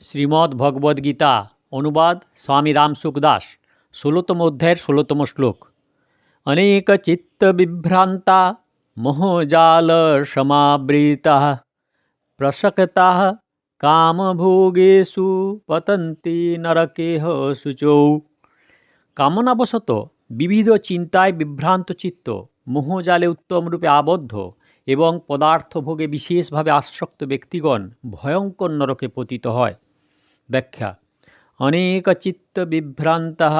শ্রীমদ্ ভগবদ্গীতা অনুবাদ স্বামী রামসুখ দাস, ষোলোতম অধ্যায়ের ষোলোতম শ্লোক। অনেক চিত্ত বিভ্রান্তা মোহজাল সমাবৃতা, প্রসক্তা কামভোগেষু পতন্তি নরকেহ শুচৌ কামনাবশত বিবিধ চিন্তায় বিভ্রান্ত চিত্ত মোহজালে উত্তমরূপে আবদ্ধ এবং পদার্থভোগে বিশেষভাবে আসক্ত ব্যক্তিগণ ভয়ঙ্কর নরকে পতিত হয়। ব্যাখ্যা। অনেক চিত্ত বিভ্রান্তা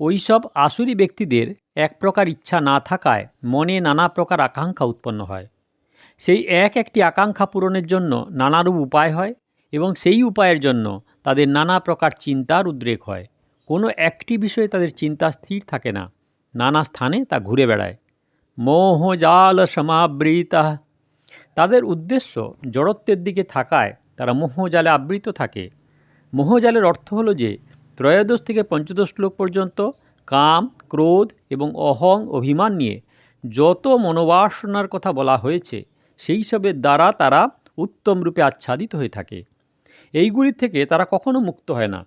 ওইসব আসুরি ব্যক্তিদের এক প্রকার ইচ্ছা না থাকায় মনে নানা প্রকার আকাঙ্ক্ষা উৎপন্ন হয়। সেই এক একটি আকাঙ্ক্ষা পূরণের জন্য নানারূপ উপায় হয় এবং সেই উপায়ের জন্য তাদের নানা প্রকার চিন্তার উদ্রেক হয়। কোনো একটি বিষয়ে তাদের চিন্তা স্থির থাকে না, নানা স্থানে তা ঘুরে বেড়ায়। মোহজাল সমাবৃতা। তাদের উদ্দেশ্য জড়ত্বের দিকে থাকায় তারা মোহজালে আবৃত থাকে। মোহজালের অর্থ হলো যে, ত্রয়োদশ থেকে পঞ্চদশ শ্লোক পর্যন্ত কাম, ক্রোধ এবং অহং অভিমান নিয়ে যত মনোবাসনার কথা বলা হয়েছে, সেই সবের দ্বারা তারা উত্তম রূপে আচ্ছাদিত হয়ে থাকে। এইগুলির থেকে তারা কখনো মুক্ত হয় না।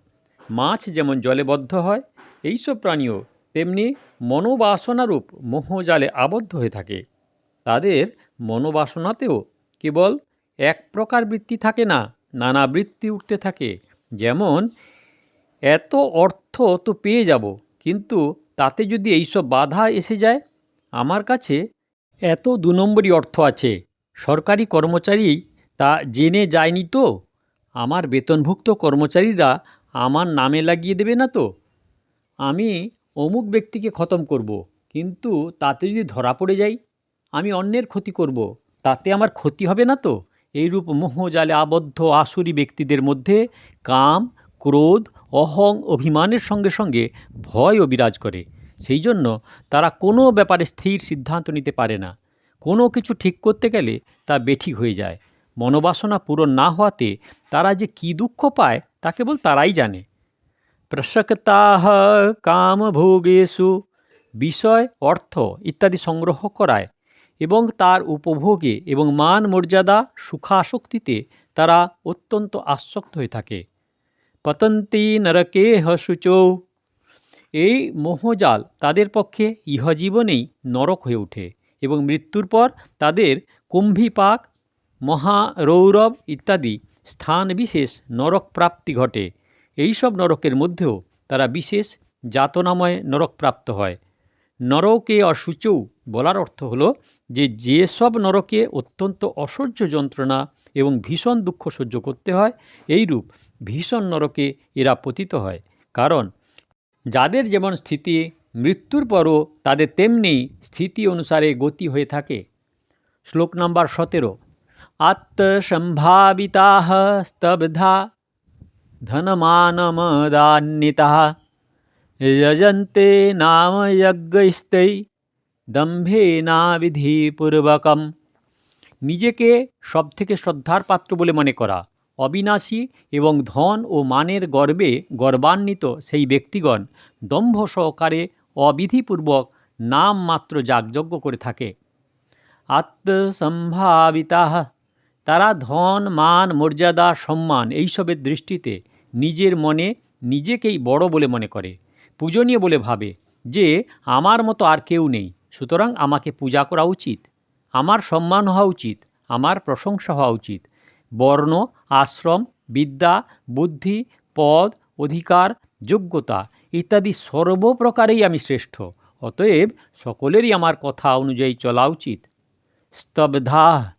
মাছ যেমন জলে বদ্ধ হয়, এইসব প্রাণীও তেমনি মনোবাসনারূপ মোহজালে আবদ্ধ হয়ে থাকে। তাদের মনোবাসনাতেও কেবল এক প্রকার বৃত্তি থাকে না, নানা বৃত্তি উঠতে থাকে। যেমন, এত অর্থ তো পেয়ে যাব, কিন্তু তাতে যদি এইসব বাধা এসে যায়? আমার কাছে এত দু নম্বরই অর্থ আছে। সরকারি কর্মচারী তা জেনে যায়নি তো? আমার বেতনভুক্ত কর্মচারীরা আমার নামে লাগিয়ে দেবে না তো? আমি অমুক ব্যক্তিকে খতম করব, কিন্তু তাতে যদি ধরা পড়ে যাই, আমি অন্যের ক্ষতি করব, তাতে আমার ক্ষতি হবে না তো? এইরূপ মোহজালে আবদ্ধ আসুরি ব্যক্তিদের মধ্যে কাম, ক্রোধ, অহং অভিমানের সঙ্গে সঙ্গে ভয়ও বিরাজ করে। সেই জন্য তারা কোনো ব্যাপারে স্থির সিদ্ধান্ত নিতে পারে না। কোনো কিছু ঠিক করতে গেলে তা বেঠিক হয়ে যায়। মনোবাসনা পূরণ না হওয়াতে তারা যে কী দুঃখ পায় তা কেবল তারাই জানে। প্রসক্তাহ কামভোগেষু, বিষয়, অর্থ ইত্যাদি সংগ্রহ করায় এবং তার উপভোগে এবং মান মর্যাদা সুখাসক্তিতে তারা অত্যন্ত আসক্ত হয়ে থাকে। পতন্তি নরকে হসুচৌ। এই মোহজাল তাদের পক্ষে ইহজীবনেই নরক হয়ে ওঠে এবং মৃত্যুর পর তাদের কুম্ভিপাক, মহারৌরব ইত্যাদি স্থান বিশেষ নরক প্রাপ্তি ঘটে। এইসব নরকের মধ্যেও তারা বিশেষ যাতনাময় নরক প্রাপ্ত হয়। নরকে অসূচৌ বলার অর্থ হলো যে যেসব নরকে অত্যন্ত অসহ্য যন্ত্রণা এবং ভীষণ দুঃখ সহ্য করতে হয়, এইরূপ ভীষণ নরকে এরা পতিত হয়। কারণ যাদের যেমন স্থিতি মৃত্যুর পরও তাদের তেমনি স্থিতি অনুসারে গতি হয়ে থাকে। শ্লোক নাম্বার সতেরো, আত্মসম্ভাবিতা স্তব্ধা ধনমানমদান্বিতা যজন্তে নাম যজ্ঞস্তৈ দম্ভেনাবিধিপূর্বকম নিজেকে সবথেকে শ্রদ্ধার পাত্র বলে মনে করা। অবিনাশী এবং ধন ও মানের গর্বে গর্বান্বিত সেই ব্যক্তিগণ দম্ভ সহকারে অবিধিপূর্বক নাম মাত্র যাগযজ্ঞ করে থাকে। আত্মসম্ভাবিতা তারা ধন, মান, মর্যাদা, সম্মান এইসবের দৃষ্টিতে নিজের মনে নিজেকেই বড় বলে মনে করে। পূজনীয় বলে ভাবে যে, আমার মতো আর কেউ নেই, সুতরাং আমাকে পূজা করা উচিত। আমার সম্মান হওয়া উচিত, আমার প্রশংসা হওয়া উচিত। বর্ণ, আশ্রম, বিদ্যা, বুদ্ধি, পদ, অধিকার, যোগ্যতা ইত্যাদি সর্বপ্রকারেই আমি শ্রেষ্ঠ, অতএব সকলেরই আমার কথা অনুযায়ী চলা উচিত। স্তব্ধা,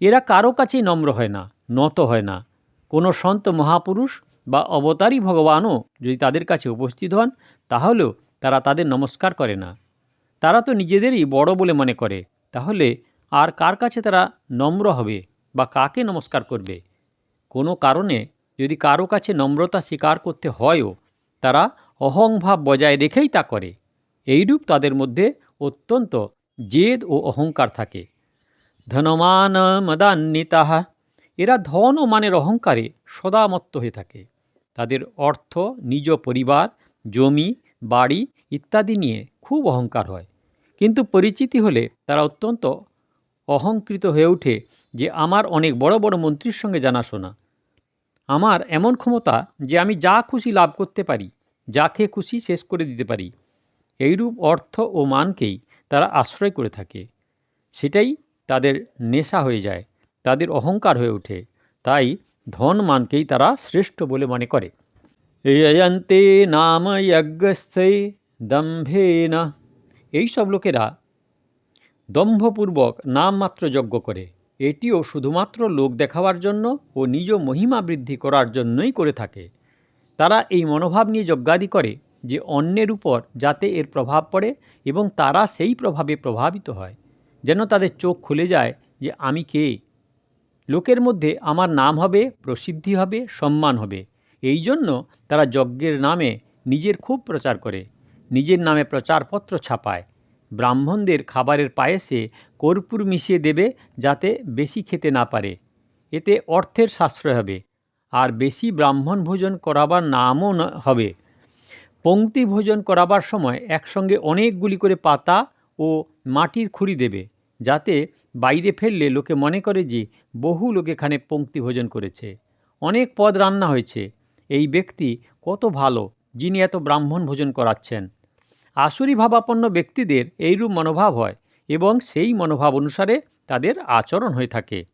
এরা কারও কাছেই নম্র হয় না, নত হয় না। কোনো সন্ত মহাপুরুষ বা অবতারী ভগবানও যদি তাদের কাছে উপস্থিত হন, তাহলেও তারা তাদের নমস্কার করে না। তারা তো নিজেদেরই বড় বলে মনে করে। তাহলে আর কার কাছে তারা নম্র হবে বা কাকে নমস্কার করবে? কোনো কারণে যদি কারও কাছে নম্রতা স্বীকার করতে হয়ও, তারা অহংভাব বজায় রেখেই তা করে। এইরূপ তাদের মধ্যে অত্যন্ত জেদ ও অহংকার থাকে। ধনমান মদান্বিতাহা এরা ধন ও মানের অহংকারে সদামত্ত হয়ে থাকে। তাদের অর্থ, নিজ পরিবার, জমি, বাড়ি ইত্যাদি নিয়ে খুব অহংকার হয়। কিন্তু পরিচিতি হলে তারা অত্যন্ত অহংকৃত হয়ে ওঠে যে আমার অনেক বড় বড় মন্ত্রীর সঙ্গে জানাশোনা। আমার এমন ক্ষমতা যে আমি যা খুশি লাভ করতে পারি, যাকে খুশি শেষ করে দিতে পারি। এইরূপ অর্থ ও মানকেই তারা আশ্রয় করে থাকে। সেটাই তাদের নেশা হয়ে যায়, তাদের অহংকার হয়ে ওঠে। তাই ধন মানকেই তারা শ্রেষ্ঠ বলে মনে করে। যন্তে নাম যজ্ঞস্থে দম্ভেন। এইসব লোকেরা দম্ভপূর্বক নামমাত্র যজ্ঞ করে। এটিও শুধুমাত্র লোক দেখাবার জন্য ও নিজ মহিমা বৃদ্ধি করার জন্যই করে থাকে। তারা এই মনোভাব নিয়ে যজ্ঞাদি করে যে অন্যের উপর যাতে এর প্রভাব পড়ে এবং তারা সেই প্রভাবে প্রভাবিত হয়। যেন তাদের চোখ খুলে যায় যে, আমি কে? লোকের মধ্যে আমার নাম হবে, প্রসিদ্ধি হবে, সম্মান হবে। এই জন্য তারা যজ্ঞের নামে নিজের খুব প্রচার করে। নিজের নামে প্রচারপত্র ছাপায়। ব্রাহ্মণদের খাবারের পায়েসে কর্পূর মিশিয়ে দেবে যাতে বেশি খেতে না পারে। এতে অর্থের সাশ্রয় হবে। আর বেশি ব্রাহ্মণ ভোজন করাবার নামও হবে। পংক্তি ভোজন করাবার সময় একসঙ্গে অনেকগুলি করে পাতা ও মাটির খুঁড়ি দেবে। যাতে বাইরে ফেললে লোকে মনে করে যে বহু লোক এখানে পঙ্ক্তি ভোজন করেছে। অনেক পদ রান্না হয়েছে। এই ব্যক্তি কত ভালো, যিনি এত ব্রাহ্মণ ভোজন করাচ্ছেন। আসুরি ভাবাপন্ন ব্যক্তিদের এইরূপ মনোভাব হয় এবং সেই মনোভাব অনুসারে তাদের আচরণ হয়ে থাকে।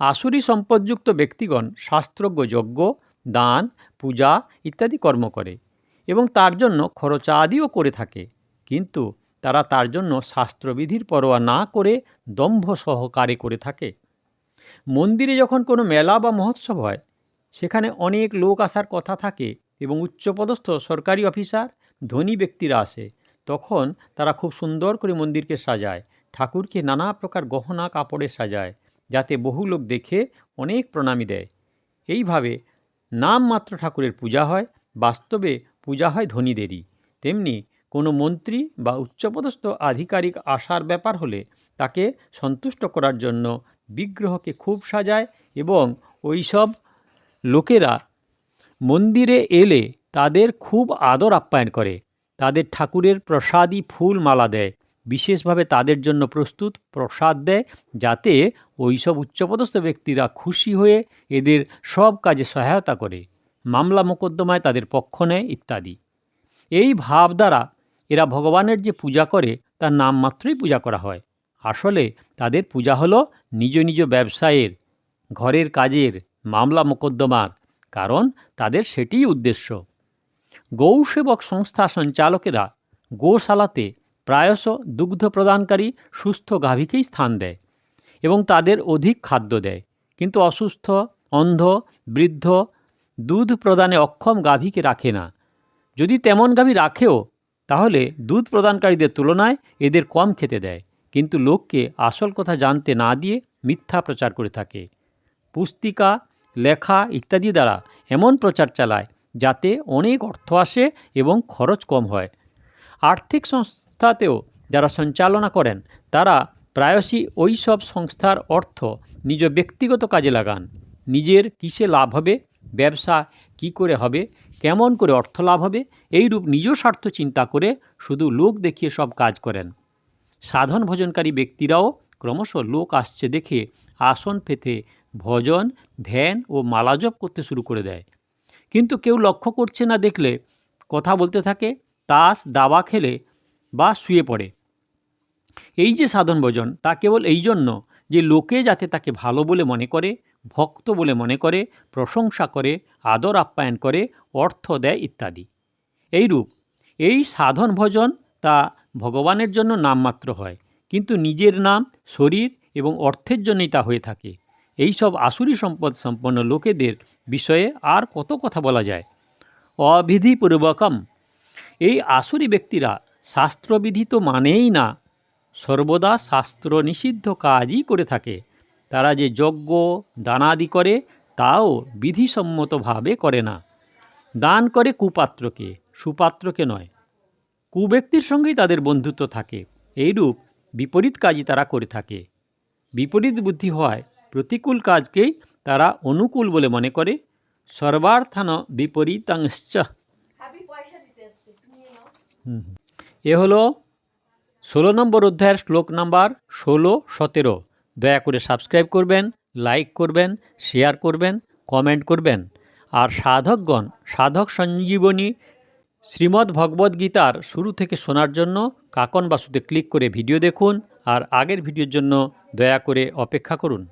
আসুরি সম্পদযুক্ত ব্যক্তিগণ শাস্ত্রজ্ঞ, যজ্ঞ, দান, পূজা ইত্যাদি কর্ম করে এবং তার জন্য খরচাদিও করে থাকে। কিন্তু তারা তার জন্য শাস্ত্রবিধির পরোয়া না করে দম্ভ সহকারে করে থাকে। মন্দিরে যখন কোনো মেলা বা মহোৎসব হয়, সেখানে অনেক লোক আসার কথা থাকে এবং উচ্চপদস্থ সরকারি অফিসার, ধনী ব্যক্তিরা আসে। তখন তারা খুব সুন্দর করে মন্দিরকে সাজায়, ঠাকুরকে নানা প্রকার গহনা কাপড়ে সাজায়, যাতে বহু লোক দেখে অনেক প্রণামী দেয়। এইভাবে নামমাত্র ঠাকুরের পূজা হয়, বাস্তবে পূজা হয় ধনীদেরই। তেমনি কোনো মন্ত্রী বা উচ্চপদস্থ আধিকারিক আসার ব্যাপার হলে তাকে সন্তুষ্ট করার জন্য বিগ্রহকে খুব সাজায় এবং ওইসব লোকেরা মন্দিরে এলে তাদের খুব আদর আপ্যায়ন করে, তাদের ঠাকুরের প্রসাদী ফুল মালা দেয়, বিশেষভাবে তাদের জন্য প্রস্তুত প্রসাদ দেয়, যাতে ওইসব উচ্চপদস্থ ব্যক্তিরা খুশি হয়ে এদের সব কাজে সহায়তা করে, মামলা মোকদ্দমায় তাদের পক্ষ নেয় ইত্যাদি। এই ভাব দ্বারা এরা ভগবানের যে পূজা করে, তার নাম মাত্রই পূজা করা হয়। আসলে তাদের পূজা হলো নিজ নিজ ব্যবসায়ের, ঘরের কাজের মামলা মোকদ্দমার, কারণ তাদের সেটিই উদ্দেশ্য। গৌসেবক সংস্থা সঞ্চালকেরা গোশালাতে প্রায়শ দুগ্ধ প্রদানকারী সুস্থ গাভীকেই স্থান দেয় এবং তাদের অধিক খাদ্য দেয়। কিন্তু অসুস্থ, অন্ধ, বৃদ্ধ দুধ প্রদানে অক্ষম গাভীকে রাখে না। যদি তেমন গাভী রাখেও তাহলে দুধ প্রদানকারীদের তুলনায় এদের কম খেতে দেয়। কিন্তু লোককে আসল কথা জানতে না দিয়ে মিথ্যা প্রচার করে থাকে। পুস্তিকা, লেখা ইত্যাদি দ্বারা এমন প্রচার চালায় যাতে অনেক অর্থ আসে এবং খরচ কম হয়। আর্থিক সংস্থাতেও যারা সঞ্চালনা করেন, তারা প্রায়শই ওই সব সংস্থার অর্থ নিজ ব্যক্তিগত কাজে লাগান। নিজের কিসে লাভ হবে, ব্যবসা কি করে হবে কেমন করে অর্থ লাভ হবে, এইরূপ নিজ স্বার্থ চিন্তা করে শুধু লোক দেখিয়ে সব কাজ করেন। সাধন ভোজনকারী ব্যক্তিরাও ক্রমশ লোক আসছে দেখে আসন পেতে ভজন, ধ্যান ও মালাজপ করতে শুরু করে দেয়। কিন্তু কেউ লক্ষ্য করছে না দেখলে, কথা বলতে থাকে, তাস, দাবা খেলে বা শুয়ে পড়ে। এই যে সাধন ভজন, তা কেবল এই জন্য যে লোকে যাতে তাকে ভালো বলে মনে করে ভক্ত বলে মনে করে, প্রশংসা করে, আদর আপ্যায়ন করে, অর্থ দেয় ইত্যাদি। এইরূপ এই সাধন ভজন তা ভগবানের জন্য নামমাত্র হয়, কিন্তু নিজের নাম, শরীর এবং অর্থের জন্যই তা হয়ে থাকে। এই সব আসুরি সম্পদ সম্পন্ন লোকেদের বিষয়ে আর কত কথা বলা যায়? অবিধিপূর্বকম। এই আসুরি ব্যক্তিরা শাস্ত্রবিধি তো মানেই না, সর্বদা শাস্ত্র নিষিদ্ধ কাজই করে থাকে। তারা যে যজ্ঞ, দানাদি করে, তাও বিধিসম্মতভাবে করে না। দান করে কুপাত্রকে, সুপাত্রকে নয়। কুব্যক্তির সঙ্গেই তাদের বন্ধুত্ব থাকে। এইরূপ বিপরীত কাজই তারা করে থাকে। বিপরীত বুদ্ধি হওয়ায় প্রতিকূল কাজকেই তারা অনুকূল বলে মনে করে। সর্বার্থান হুম। এ হলো ষোলো নম্বর অধ্যায়ের শ্লোক নাম্বার ষোলো সতেরো। দয়া করে সাবস্ক্রাইব করবেন, লাইক করবেন, শেয়ার করবেন, কমেন্ট করবেন। আর সাধকগণ, সাধক সঞ্জীবনী শ্রীমদ্ ভগবদ্গীতার শুরু থেকে শোনার জন্য কাকন বাসুতে ক্লিক করে ভিডিও দেখুন আর আগের ভিডিওর জন্য দয়া করে অপেক্ষা করুন।